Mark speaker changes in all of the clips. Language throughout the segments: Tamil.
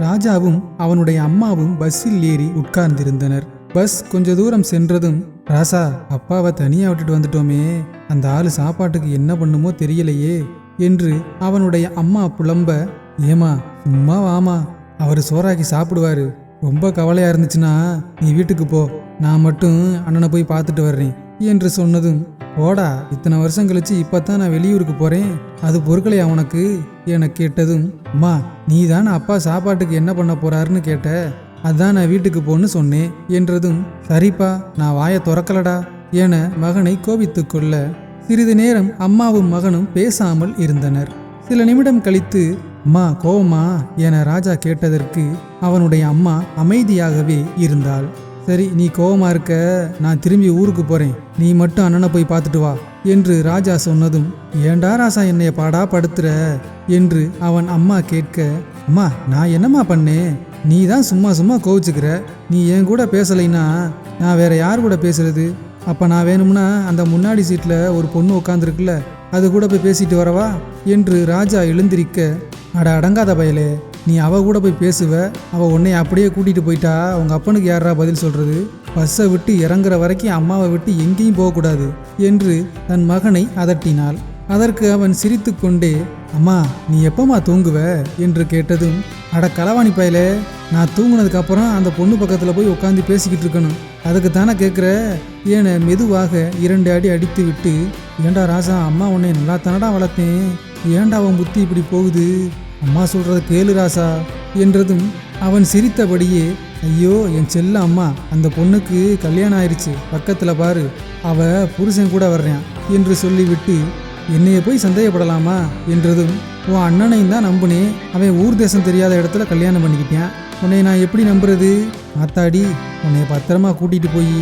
Speaker 1: ராஜாவும் அவனுடைய அம்மாவும் பஸ்ஸில் ஏறி உட்கார்ந்திருந்தனர். பஸ் கொஞ்ச தூரம் சென்றதும் ராசா அப்பாவை தனியா விட்டுட்டு வந்துட்டோமே. அந்த ஆள் சாப்பாட்டுக்கு என்ன பண்ணுமோ தெரியலையே என்று அவனுடைய அம்மா புலம்ப ஏமா சும்மா வாமா அவர் சோறாக்கி சாப்பிடுவாரு. ரொம்ப கவலையா இருந்துச்சுன்னா நீ வீட்டுக்கு போ. நான் மட்டும் அண்ணனை போய் பார்த்துட்டு வர்றேன். என்று சொன்னதும் ஓடா இத்தனை வருஷம் கழிச்சு இப்பதான் நான் வெளியூருக்கு போறேன். அது பொருட்களையா உனக்கு? என கேட்டதும் அம்மா நீ தானே அப்பா சாப்பாட்டுக்கு என்ன பண்ண போறாருன்னு கேட்ட. அதான் நான் வீட்டுக்கு போன்னு சொன்னேன் என்றதும் சரிப்பா நான் வாயை திறக்கலடா என மகனை கோபித்து கொள்ள சிறிது நேரம் அம்மாவும் மகனும் பேசாமல் இருந்தனர். சில நிமிடம் கழித்து அம்மா கோவமா? என ராஜா கேட்டதற்கு அவனுடைய அம்மா அமைதியாகவே இருந்தாள். சரி நீ கோவமாக இருக்க. நான் திரும்பி ஊருக்கு போகிறேன் நீ மட்டும் அண்ணனை போய் பார்த்துட்டு வா என்று ராஜா சொன்னதும் ஏண்டா ராசா என்னைய பாடா படுத்துற என்று அவன் அம்மா கேட்க அம்மா நான் என்னம்மா பண்ணேன்? நீ தான் சும்மா சும்மா கோவிச்சுக்கிற. நீ என் கூட பேசலைன்னா நான் வேற யார் கூட பேசுறது? அப்போ நான் வேணும்னா அந்த முன்னாடி சீட்டில் ஒரு பொண்ணு உட்காந்துருக்குல்ல அது கூட போய் பேசிட்டு வரவா? என்று ராஜா எழுந்திருக்க அட அடங்காத பயலே. நீ அவ கூட போய் பேசுவ. அவ உன்னை அப்படியே கூட்டிட்டு போயிட்டா. அவங்க அப்பனுக்கு யாரா பதில் சொல்றது? பஸ்ஸை விட்டு இறங்குற வரைக்கும் அம்மாவை விட்டு எங்கேயும் போகக்கூடாது என்று தன் மகனை அதட்டினாள். அதற்கு அவன் சிரித்துக்கொண்டே அம்மா நீ எப்பமா தூங்குவ? என்று கேட்டதும் அட களவாணி பயல நான் தூங்கினதுக்கு அப்புறம் அந்த பொண்ணு பக்கத்தில் போய் உட்காந்து பேசிக்கிட்டு இருக்கணும். அதுக்கு தானே கேட்குற ஏன மெதுவாக இரண்டு அடி அடித்து விட்டு ஏண்டா ராசா அம்மா உன்னை நல்லா தானடா வளர்த்தேன். ஏண்டா அவன் புத்தி இப்படி போகுது? அம்மா சொல்கிறது கேளு ராசா என்றதும் அவன் சிரித்தபடியே ஐயோ என் செல்ல அம்மா அந்த பொண்ணுக்கு கல்யாணம் ஆயிடுச்சு பக்கத்தில் பாரு அவ புருஷன் கூட வர்றான் என்று சொல்லிவிட்டு என்னைய போய் சந்தேகப்படலாமா? என்றதும் உன் அண்ணனையும் தான் நம்புனேன் அவன் ஊர் தேசம் தெரியாத இடத்துல கல்யாணம் பண்ணிக்கிட்டேன். உன்னை நான் எப்படி நம்புறது? மாத்தாடி உன்னை பத்திரமா கூட்டிட்டு போய்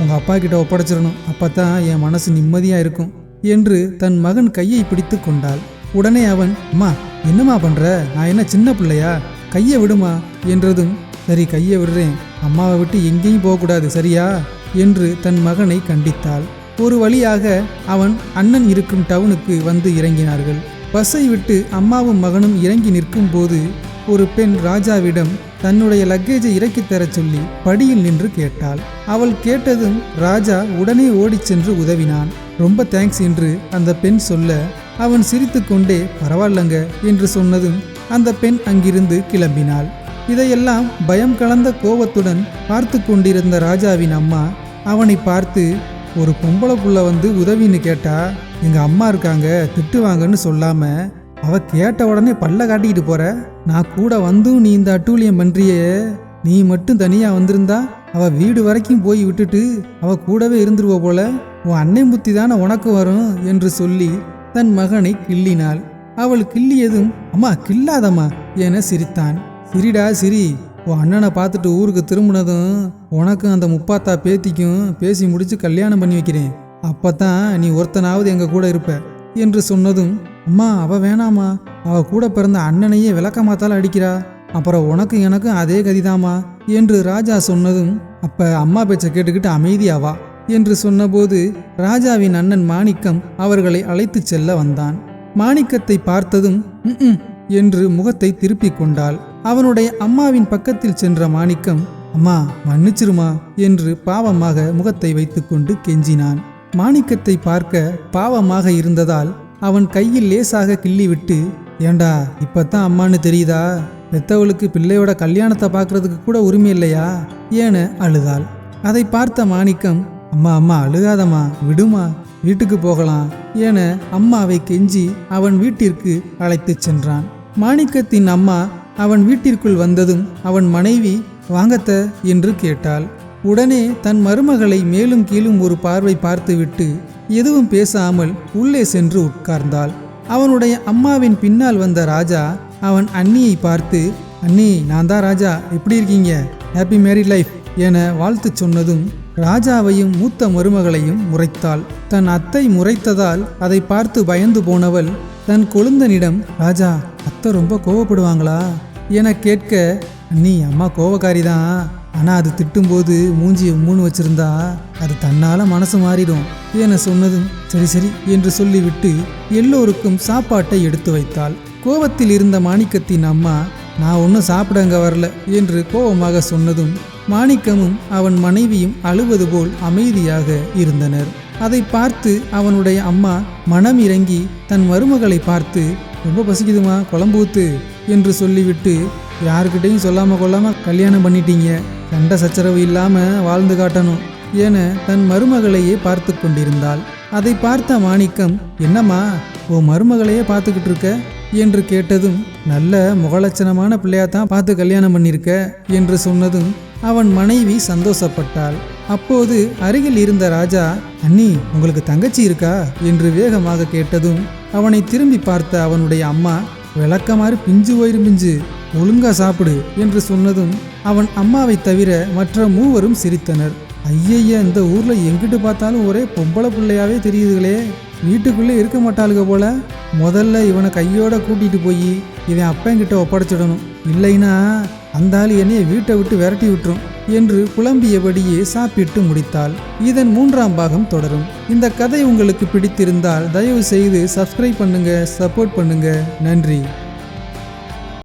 Speaker 1: உங்க அப்பா கிட்ட ஒப்படைச்சிடணும். அப்பதான் என் மனசு நிம்மதியா இருக்கும் என்று தன் மகன் கையை பிடித்து கொண்டாள். உடனே அவன் அம்மா என்னம்மா பண்ற? நான் என்ன சின்ன பிள்ளையா? கையை விடுமா? என்றதும் சரி கையை விடுறேன். அம்மாவை விட்டு எங்கேயும் போகக்கூடாது சரியா? என்று தன் மகனை கண்டித்தாள். ஒரு வழியாக அவன் அண்ணன் இருக்கும் டவுனுக்கு வந்து இறங்கினார்கள். பஸ்ஸை விட்டு அம்மாவும் மகனும் இறங்கி நிற்கும் போது ஒரு பெண் ராஜாவிடம் தன்னுடைய லக்கேஜை இறக்கித் தரச் சொல்லி படியில் நின்று கேட்டாள். அவள் கேட்டதும் ராஜா உடனே ஓடிச் சென்று உதவினான். ரொம்ப தேங்க்ஸ் என்று அந்த பெண் சொல்ல அவன் சிரித்துக்கொண்டே பரவாயில்லங்க என்று சொன்னதும் அந்த பெண் அங்கிருந்து கிளம்பினாள். இதையெல்லாம் பயம் கலந்த கோபத்துடன் பார்த்து கொண்டிருந்த ராஜாவின் அம்மா அவனை பார்த்து ஒரு பொம்பளை புள்ள வந்து உதவின்னு கேட்டா எங்க அம்மா இருக்காங்க திட்டுவாங்கன்னு சொல்லாம அவ கேட்ட உடனே பல்ல காட்டிக்கிட்டு போற? நான் கூட வந்தும் நீ இந்த அட்டூழியம் பண்றியே. நீ மட்டும் தனியா வந்திருந்தா அவ வீடு வரைக்கும் போய் விட்டுட்டு அவ கூடவே இருந்துருவ போல உன் அன்னை புத்தி தானே உனக்கு வரும் என்று சொல்லி தன் மகனை கிள்ளினாள். அவள் கிள்ளியதும் அம்மா கில்லாதம்மா என சிரித்தான். சிரிடா சிரி. உன் அண்ணனை பார்த்துட்டு ஊருக்கு திரும்பினதும் உனக்கும் அந்த முப்பாத்தா பேத்திக்கும் பேசி முடிச்சு கல்யாணம் பண்ணி வைக்கிறேன். அப்பத்தான் நீ ஒருத்தனாவது எங்க கூட இருப்ப என்று சொன்னதும் அம்மா அவ வேணாமா அவ கூட பிறந்த அண்ணனையே விளக்கமாத்தால் அடிக்கிறா. அப்புறம் உனக்கும் எனக்கும் அதே கதிதாமா என்று ராஜா சொன்னதும் அப்ப அம்மா பேச்சை கேட்டுக்கிட்டு அமைதியாவா என்று சொன்னபோது ராஜாவின் அண்ணன் மாணிக்கம் அவர்களை அழைத்துச் செல்ல வந்தான். மாணிக்கத்தை பார்த்ததும் என்று முகத்தை திருப்பிக் கொண்டாள். அவனுடைய அம்மாவின் பக்கத்தில் சென்ற மாணிக்கம் அம்மா மன்னிச்சிருமா? என்று பாவமாக முகத்தை வைத்துக்கொண்டு கெஞ்சினான். மாணிக்கத்தை பார்க்க பாவமாக இருந்ததால் அவன் கையில் லேசாக கிள்ளிவிட்டு ஏண்டா இப்பத்தான் அம்மான்னு தெரியுதா? பெத்தவளுக்கு பிள்ளையோட கல்யாணத்தை பார்க்கறதுக்கு கூட உரிமை இல்லையா? ஏன அழுதாள். அதை பார்த்த மாணிக்கம் அம்மா அம்மா அழுகாதம்மா விடுமா வீட்டுக்கு போகலாம் என அம்மாவை கெஞ்சி அவன் வீட்டிற்கு அழைத்துச் சென்றான். மாணிக்கத்தின் அம்மா அவன் வீட்டிற்குள் வந்ததும் அவன் மனைவி வாங்கத்த என்று கேட்டாள். உடனே தன் மருமகளை மேலும் கீழும் ஒரு பார்வை பார்த்துவிட்டு எதுவும் பேசாமல் உள்ளே சென்று உட்கார்ந்தாள். அவனுடைய அம்மாவின் பின்னால் வந்த ராஜா அவன் அண்ணியை பார்த்து அண்ணி நான் தான் ராஜா எப்படி இருக்கீங்க? ஹாப்பி மேரிட் லைஃப் என வாழ்த்துச் சொன்னதும் ராஜாவையும் மூத்த மருமகளையும் முறைத்தாள். தன் அத்தை முறைத்ததால் அதை பார்த்து பயந்து போனவள் தன் கொழுந்தனிடம் ராஜா அத்தை ரொம்ப கோவப்படுவாங்களா? என கேட்க நீ அம்மா கோவக்காரி தான் அது திட்டும்போது மூஞ்சி மூணு வச்சிருந்தா அது தன்னால் மனசு மாறிடும் என சொன்னதும் சரி சரி என்று சொல்லிவிட்டு எல்லோருக்கும் சாப்பாட்டை எடுத்து வைத்தாள். கோவத்தில் இருந்த மாணிக்கத்தின் அம்மா நான் ஒன்றும் சாப்பிட அங்கே வரல என்று கோபமாக சொன்னதும் மாணிக்கமும் அவன் மனைவியும் அழுவது போல் அமைதியாக இருந்தனர். அதை பார்த்து அவனுடைய அம்மா மனம் இறங்கி தன் மருமகளை பார்த்து ரொம்ப பசிக்குதுமா குழம்பு ஊத்து என்று சொல்லிவிட்டு யாருக்கிட்டையும் சொல்லாம கொள்ளாம கல்யாணம் பண்ணிட்டீங்க. சண்டை சச்சரவு இல்லாம வாழ்ந்து காட்டணும் என தன் மருமகளையே பார்த்து கொண்டிருந்தாள். அதை பார்த்த மாணிக்கம் என்னம்மா உன் மருமகளையே பார்த்துக்கிட்டு இருக்க? என்று கேட்டதும் நல்ல முகலட்சணமான பிள்ளையாத்தான் பார்த்து கல்யாணம் பண்ணியிருக்க என்று சொன்னதும் அவன் மனைவி சந்தோஷப்பட்டாள். அப்போது அருகில் இருந்த ராஜா அண்ணி உங்களுக்கு தங்கச்சி இருக்கா? என்று வேகமாக கேட்டதும் அவனை திரும்பி பார்த்த அவனுடைய அம்மா விளக்கமாறு பிஞ்சு வயிறு பிஞ்சு ஒழுங்கா சாப்பிடு என்று சொன்னதும் அவன் அம்மாவை தவிர மற்ற மூவரும் சிரித்தனர். ஐயய்ய இந்த ஊரில் எங்கிட்டு பார்த்தாலும் ஒரே பொம்பளை பிள்ளையாவே தெரியுதுகளே. வீட்டுக்குள்ளே இருக்க மாட்டாளுக போல. முதல்ல இவனை கையோட கூட்டிட்டு போய் இவன் அப்பங்கிட்ட ஒப்படைச்சிடணும். இல்லைன்னா அந்த ஆள் என்னைய வீட்டை விட்டு விரட்டி விட்டுரும் என்று புலம்பியபடியே சாப்பிட்டு முடித்தாள். இதன் மூன்றாம் பாகம் தொடரும். இந்த கதை உங்களுக்கு பிடித்திருந்தால் தயவு செய்து சப்ஸ்கிரைப் பண்ணுங்க சப்போர்ட் பண்ணுங்க. நன்றி.